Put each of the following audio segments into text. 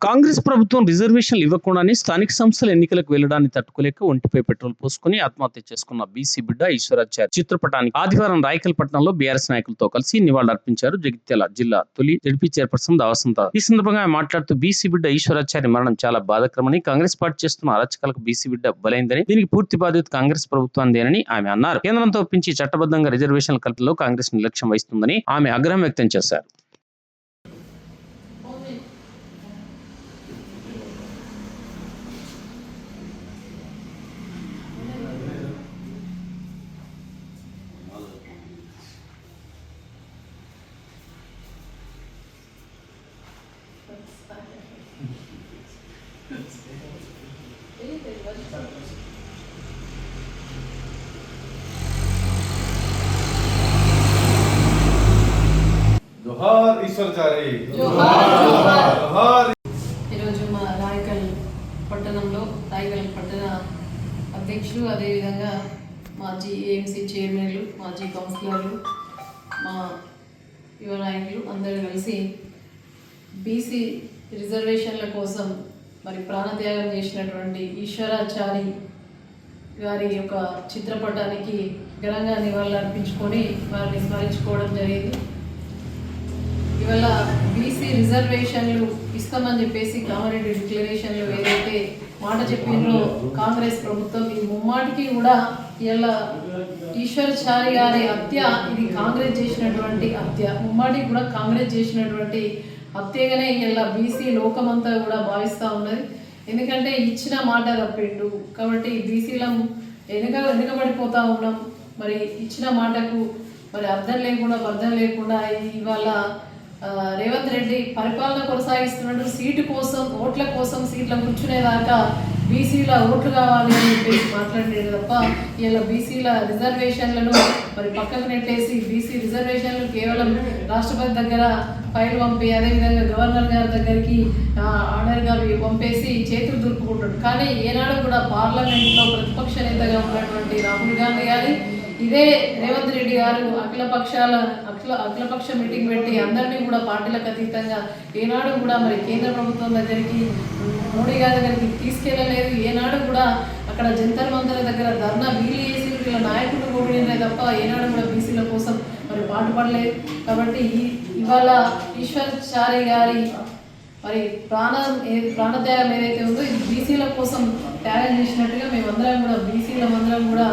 కాంగ్రెస్ ప్రభుత్వం రిజర్వేషన్లు ఇవ్వకుండానే స్థానిక సంస్థల ఎన్నికలకు వెళ్ళడాన్ని తట్టుకోలేక ఒంటిపై పెట్రోల్ పోసుకుని ఆత్మహత్య చేసుకున్న బీసీ బిడ్డ ఈశ్వరాచార్య చిత్రపటానికి ఆదివారం రాయకల్పట్నంలో బీఆర్ఎస్ నాయకులతో కలిసి నివాళులర్పించారు జగిత్యాల జిల్లా తొలి జడ్పీ చైర్పర్సన్ దావసంత. ఈ సందర్భంగా ఆయన మాట్లాడుతూ బీసీ బిడ్డ ఈశ్వరాచార్య మరణం చాలా బాధకరమని కాంగ్రెస్ పార్టీ చేస్తున్న అరాచకాలకు బీసీ బిడ్డ బలైందని దీనికి పూర్తి బాధ్యత కాంగ్రెస్ ప్రభుత్వానిదేనని ఆమె అన్నారు. కేంద్రంతో ఒప్పించి చట్టబద్ధంగా రిజర్వేషన్ల కల్పనలో కాంగ్రెస్ నిర్లక్ష్యం వహిస్తుందని ఆమె ఆగ్రహం వ్యక్తం చేశారు. జోహార్. జోహార్ ఈరోజు మా రాయకల్ పట్టణంలో రాయకల్ పట్టణ అధ్యక్షులు అదేవిధంగా మాజీ ఏఎంసీ చైర్మన్లు మాజీ కౌన్సిలర్లు మా యువ నాయకులు అందరూ కలిసి బీసీ రిజర్వేషన్ల కోసం మరి ప్రాణత్యాగం చేసినటువంటి ఈశ్వరాచారి గారి యొక్క చిత్రపటానికి ఘనంగా నివాళులర్పించుకొని వారిని స్మరించుకోవడం జరిగింది. ఇవాళ బీసీ రిజర్వేషన్లు ఇస్తామని చెప్పేసి కామారెడ్డి డిక్లరేషన్లు ఏదైతే మాట చెప్పిందో కాంగ్రెస్ ప్రభుత్వం ఈ ముమ్మాటికి కూడా ఇలా ఈశ్వర్ చారి గారి హత్య ఇది కాంగ్రెస్ చేసినటువంటి హత్య. ముమ్మాటికి కూడా కాంగ్రెస్ చేసినటువంటి అత్తేగానే ఇలా బీసీ లోకమంతా కూడా భావిస్తూ ఉన్నది. ఎందుకంటే ఇచ్చిన మాట తప్పిండు. కాబట్టి బీసీలం వెనుక వెనుకబడిపోతూ ఉన్నాం. మరి ఇచ్చిన మాటకు మరి అర్థం లేకుండా అర్థం లేకుండా ఇవాళ రేవంత్ రెడ్డి పరిపాలన కొనసాగిస్తున్నాడు సీటు కోసం ఓట్ల కోసం సీట్ల కూర్చునేదాకా బీసీల ఓట్లు కావాలి అని చెప్పేసి మాట్లాడలేదు తప్ప ఇలా బీసీల రిజర్వేషన్లను మరి పక్కకు నెట్టేసి బీసీ రిజర్వేషన్లు కేవలం రాష్ట్రపతి దగ్గర ఫైల్ పంపి అదేవిధంగా గవర్నర్ గారి దగ్గరికి ఆర్డర్గా పంపేసి చేతులు దులుపుకుంటాడు కానీ ఏనాడు కూడా పార్లమెంట్లో ప్రతిపక్ష నేతగా ఉన్నటువంటి రాహుల్ గాంధీ గారి ఇదే రేవంత్ రెడ్డి గారు అఖిల పక్షాల అఖిల అఖిలపక్ష మీటింగ్ పెట్టి అందరినీ కూడా పార్టీలకు అతీతంగా ఏనాడు కూడా మరి కేంద్ర ప్రభుత్వం దగ్గరికి మోడీ గారి దగ్గరికి తీసుకెళ్ళలేదు ఏనాడు కూడా అక్కడ జంతర్ మంతర్ దగ్గర ధర్నా వీలు చేసి వీళ్ళ నాయకులు కోడినే తప్ప ఏనాడు కూడా బీసీల కోసం మరి పాటుపడలేదు కాబట్టి ఇవాళ ఈశ్వర్ చారి గారి మరి ప్రాణ ప్రాణత్యాగం ఏదైతే ఉందో ఇది బీసీల కోసం త్యాగం చేసినట్టుగా మేమందరం కూడా బీసీల అందరం కూడా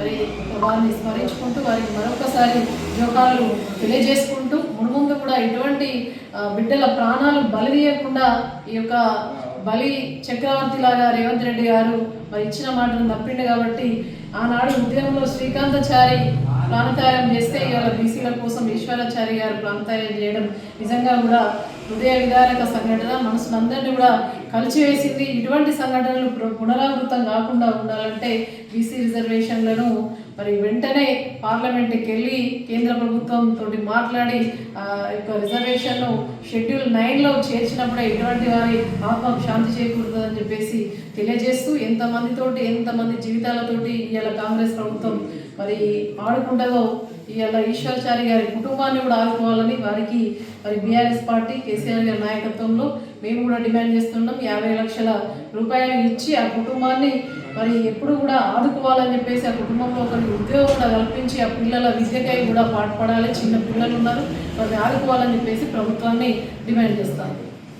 మరి వారిని స్మరించుకుంటూ వారికి మరొకసారి జోకాలు తెలియజేసుకుంటూ మునుముందు కూడా ఎటువంటి బిడ్డల ప్రాణాలు బలి తీయకుండా ఈ యొక్క బలి చక్రవర్తి లాగా రేవంత్ రెడ్డి గారు మరి ఇచ్చిన మాటను తప్పిండు కాబట్టి ఆనాడు ఉద్యమంలో శ్రీకాంతచారి ప్రాణత్యాగం చేస్తే ఇవాళ బీసీల కోసం ఈశ్వరాచారి గారు ప్రాణత్యాగం చేయడం నిజంగా కూడా హృదయ విదారక సంఘటన. మనసులందరినీ కూడా కలిచివేసింది. ఇటువంటి సంఘటనలు పున- పునరావృతం కాకుండా ఉండాలంటే బీసీ రిజర్వేషన్లను మరి వెంటనే పార్లమెంట్కి వెళ్ళి కేంద్ర ప్రభుత్వం తోటి మాట్లాడి యొక్క రిజర్వేషన్ను షెడ్యూల్ నైన్లో చేర్చినప్పుడే ఇటువంటి వారి ఆత్మకు శాంతి చేకూరుతుందని చెప్పేసి తెలియజేస్తూ ఎంతమందితోటి ఎంతమంది జీవితాలతోటి ఇవాళ కాంగ్రెస్ ప్రభుత్వం మరి ఆడుకుంటుందో ఇవాళ ఈశ్వర్చారి గారి కుటుంబాన్ని కూడా ఆదుకోవాలని వారికి మరి బీఆర్ఎస్ పార్టీ కేసీఆర్ గారి నాయకత్వంలో మేము కూడా డిమాండ్ చేస్తున్నాం. యాభై లక్షల రూపాయలు ఇచ్చి ఆ కుటుంబాన్ని మరి ఎప్పుడు కూడా ఆదుకోవాలని చెప్పేసి ఆ కుటుంబంలో ఒకరికి ఉద్యోగం కూడా కల్పించి ఆ పిల్లల విద్యకై కూడా పాటుపడాలి. చిన్న పిల్లలు ఉన్నారు. వారిని ఆదుకోవాలని చెప్పేసి ప్రభుత్వాన్ని డిమాండ్ చేస్తాను